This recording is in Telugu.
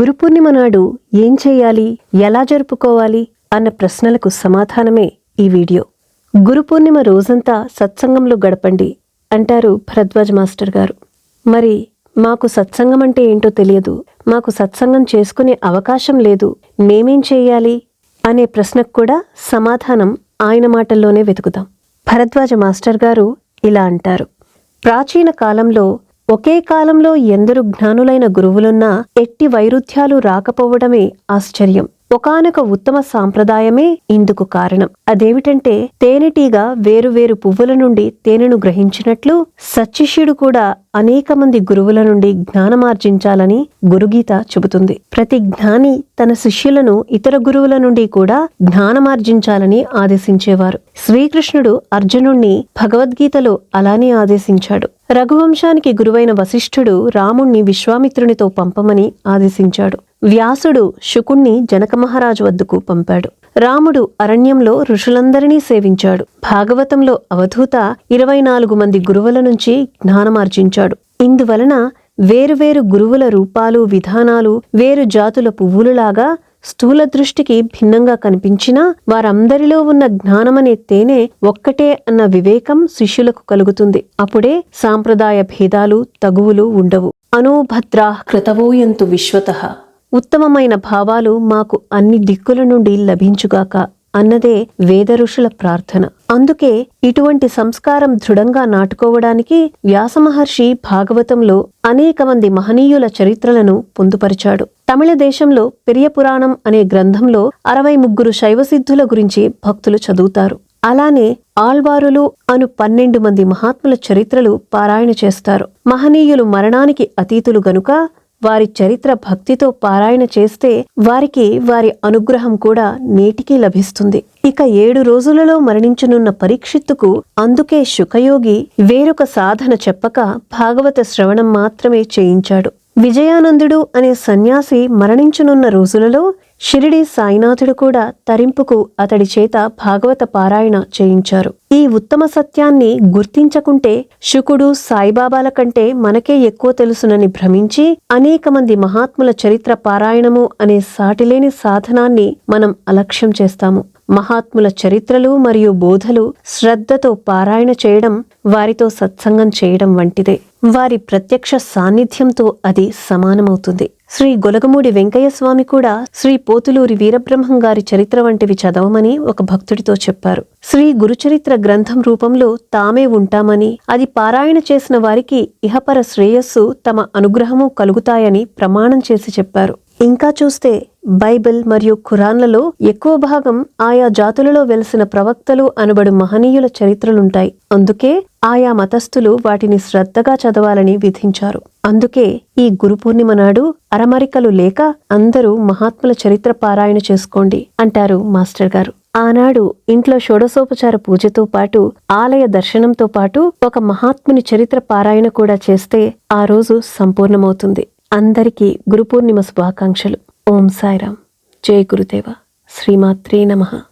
గురు పూర్ణిమ నాడు ఏం చేయాలి? ఎలా జరుపుకోవాలి? అన్న ప్రశ్నలకు సమాధానమే ఈ వీడియో. గురు పూర్ణిమ రోజంతా సత్సంగంలో గడపండి అంటారు భరద్వాజ్ మాస్టర్ గారు. మరి మాకు సత్సంగం అంటే ఏంటో తెలియదు. మాకు సత్సంగం చేసుకునే అవకాశం లేదు. మేమేం చేయాలి? అనే ప్రశ్నకు కూడా సమాధానం ఆయన మాటల్లోనే వెతుకుదాం. భరద్వాజ మాస్టర్ గారు ఇలా అంటారు. ప్రాచీన కాలంలో ఒకే కాలంలో ఎందరు జ్ఞానులైన గురువులున్నా ఎట్టి వైరుధ్యాలు రాకపోవడమే ఆశ్చర్యం. ఒకానొక ఉత్తమ సాంప్రదాయమే ఇందుకు కారణం. అదేమిటంటే తేనెటీగ వేరువేరు పువ్వుల నుండి తేనెను గ్రహించినట్లు సచ్చిష్యుడు కూడా అనేక మంది గురువుల నుండి జ్ఞానమార్జించాలని గురుగీత చెబుతుంది. ప్రతి జ్ఞాని తన శిష్యులను ఇతర గురువుల నుండి కూడా జ్ఞానమార్జించాలని ఆదేశించేవారు. శ్రీకృష్ణుడు అర్జునుణ్ణి భగవద్గీతలో అలానే ఆదేశించాడు. రఘువంశానికి గురువైన వశిష్ఠుడు రాముణ్ణి విశ్వామిత్రునితో పంపమని ఆదేశించాడు. వ్యాసుడు శుకుణ్ణి జనక మహారాజు వద్దకు పంపాడు. రాముడు అరణ్యంలో ఋషులందరినీ సేవించాడు. భాగవతంలో అవధూత ఇరవై నాలుగు మంది గురువుల నుంచి జ్ఞానమార్జించాడు. ఇందువలన వేరువేరు గురువుల రూపాలు విధానాలు వేరు జాతుల పువ్వులులాగా స్థూల దృష్టికి భిన్నంగా కనిపించినా వారందరిలో ఉన్న జ్ఞానమనే తేనె ఒక్కటే అన్న వివేకం శిష్యులకు కలుగుతుంది. అప్పుడే సాంప్రదాయ భేదాలు తగువులు ఉండవు. అనూభద్రా కృతవోయంతు విశ్వత. ఉత్తమమైన భావాలు మాకు అన్ని దిక్కుల నుండి లభించుగాక అన్నదే వేద ఋషుల ప్రార్థన. అందుకే ఇటువంటి సంస్కారం దృఢంగా నాటుకోవడానికి వ్యాసమహర్షి భాగవతంలో అనేక మంది మహనీయుల చరిత్రలను పొందుపరిచాడు. తమిళ దేశంలో పెరియ పురాణం అనే గ్రంథంలో అరవై ముగ్గురు శైవసిద్ధుల గురించి భక్తులు చదువుతారు. అలానే ఆల్వారులు అను పన్నెండు మంది మహాత్ముల చరిత్రలు పారాయణ చేస్తారు. మహనీయులు మరణానికి అతీతులు గనుక వారి చరిత్ర భక్తితో పారాయణ చేస్తే వారికి వారి అనుగ్రహం కూడా నేటికీ లభిస్తుంది. ఇక ఏడు రోజులలో మరణించనున్న పరీక్షిత్తుకు అందుకే శుకయోగి వేరొక సాధన చెప్పక భాగవత శ్రవణం మాత్రమే చేయించాడు. విజయానందుడు అనే సన్యాసి మరణించనున్న రోజులలో షిరిడి సాయినాథుడు కూడా తరింపుకు అతడి చేత భాగవత పారాయణ చేయించారు. ఈ ఉత్తమ సత్యాన్ని గుర్తించకుంటే శుకుడు సాయిబాబాల కంటే మనకే ఎక్కువ తెలుసునని భ్రమించి అనేక మంది మహాత్ముల చరిత్ర పారాయణము అనే సాటిలేని సాధనాన్ని మనం అలక్ష్యం చేస్తాము. మహాత్ముల చరిత్రలు మరియు బోధలు శ్రద్ధతో పారాయణ చేయడం వారితో సత్సంగం చేయడం వంటిదే. వారి ప్రత్యక్ష సాన్నిధ్యంతో అది సమానమవుతుంది. శ్రీ గొలగమూడి వెంకయ్య స్వామి కూడా శ్రీ పోతులూరి వీరబ్రహ్మం గారి చరిత్ర వంటివి చదవమని ఒక భక్తుడితో చెప్పారు. శ్రీ గురుచరిత్ర గ్రంథం రూపంలో తామే ఉంటామని అది పారాయణ చేసిన వారికి ఇహపర శ్రేయస్సు తమ అనుగ్రహము కలుగుతాయని ప్రమాణం చేసి చెప్పారు. ఇంకా చూస్తే బైబిల్ మరియు ఖురాన్లలో ఎక్కువ భాగం ఆయా జాతులలో వెలసిన ప్రవక్తలు అనబడు మహనీయుల చరిత్రలుంటాయి. అందుకే ఆయా మతస్థులు వాటిని శ్రద్ధగా చదవాలని విధించారు. అందుకే ఈ గురు పూర్ణిమ నాడు అరమరికలు లేక అందరూ మహాత్ముల చరిత్ర పారాయణ చేసుకోండి అంటారు మాస్టర్ గారు. ఆనాడు ఇంట్లో షోడసోపచార పూజతో పాటు ఆలయ దర్శనంతో పాటు ఒక మహాత్ముని చరిత్ర పారాయణ కూడా చేస్తే ఆ రోజు సంపూర్ణమవుతుంది. అందరికీ గురు పూర్ణిమ శుభాకాంక్షలు. ఓం సాయిరామ్. జయ గురుదేవ. శ్రీమాత్రే నమః.